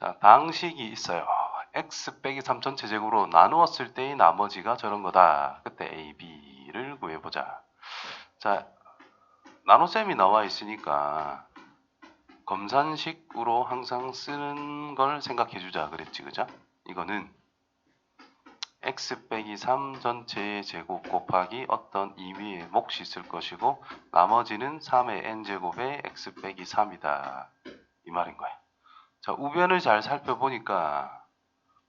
자, 방식이 있어요. x 빼기 3 전체 제곱으로 나누었을 때의 나머지가 저런 거다. 그때 a, b를 구해보자. 자, 나눗셈이 나와 있으니까 검산식으로 항상 쓰는 걸 생각해 주자 그랬지 그죠? 이거는 x 빼기 3 전체의 제곱 곱하기 어떤 임의의 몫이 있을 것이고 나머지는 3의 n제곱의 x 빼기 3이다 이 말인 거야 자 우변을 잘 살펴보니까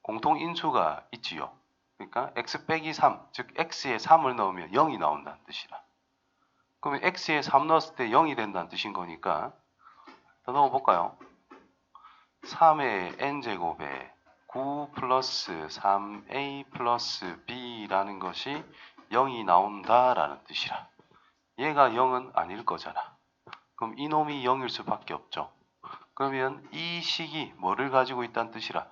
공통 인수가 있지요 그러니까 x 빼기 3, 즉 x에 3을 넣으면 0이 나온다는 뜻이라 그러면 x에 3 넣었을 때 0이 된다는 뜻인 거니까 더 넣어볼까요? 3의 n제곱에 9 플러스 3a 플러스 b라는 것이 0이 나온다라는 뜻이라. 얘가 0은 아닐 거잖아. 그럼 이놈이 0일 수밖에 없죠. 그러면 이 식이 뭐를 가지고 있다는 뜻이라?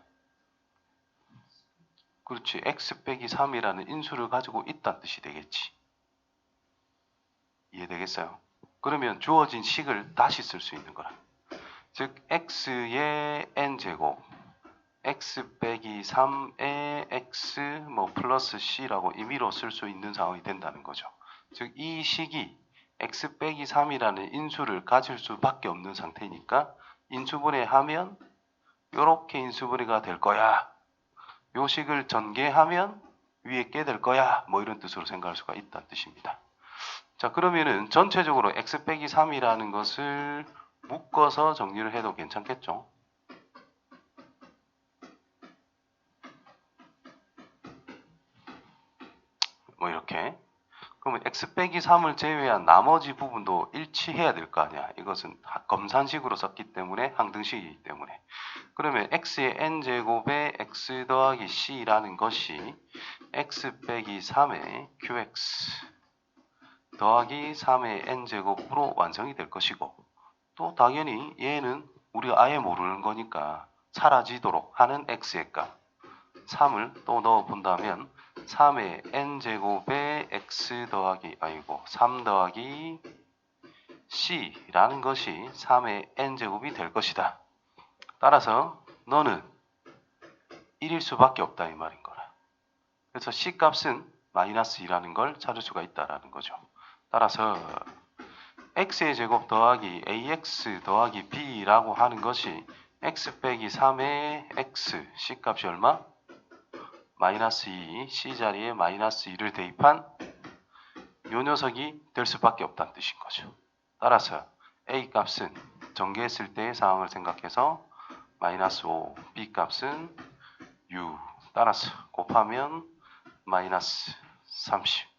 그렇지. x 빼기 3이라는 인수를 가지고 있다는 뜻이 되겠지. 이해되겠어요? 그러면 주어진 식을 다시 쓸 수 있는 거라. 즉 x의 n제곱 x 빼기 3의 x 뭐 플러스 c라고 임의로 쓸 수 있는 상황이 된다는 거죠. 즉 이 식이 x 빼기 3이라는 인수를 가질 수밖에 없는 상태니까 인수분해 하면 이렇게 인수분해가 될 거야. 요 식을 전개하면 위에 게 될 거야. 뭐 이런 뜻으로 생각할 수가 있다는 뜻입니다. 자 그러면은 전체적으로 x 빼기 3이라는 것을 묶어서 정리를 해도 괜찮겠죠? 뭐 이렇게 그러면 x 빼기 3을 제외한 나머지 부분도 일치해야 될 거 아니야. 이것은 검산식으로 썼기 때문에 항등식이기 때문에. 그러면 x의 n제곱에 x 더하기 c라는 것이 x 빼기 3의 qx 더하기 3의 n제곱으로 완성이 될 것이고 또 당연히 얘는 우리가 아예 모르는 거니까 사라지도록 하는 x의 값. 3을 또 넣어 본다면 3의 n제곱에 x 더하기 아이고 3 더하기 c라는 것이 3의 n제곱이 될 것이다. 따라서 너는 1일 수밖에 없다 이 말인 거라. 그래서 c 값은 마이너스 2라는 걸 찾을 수가 있다라는 거죠. 따라서 x의 제곱 더하기 ax 더하기 b라고 하는 것이 x 빼기 3의 x c 값이 얼마? 마이너스 2 c 자리에 마이너스 2를 대입한 요 녀석이 될 수밖에 없다는 뜻인 거죠. 따라서 a 값은 전개했을 때의 상황을 생각해서 마이너스 5 b 값은 6 따라서 곱하면 마이너스 30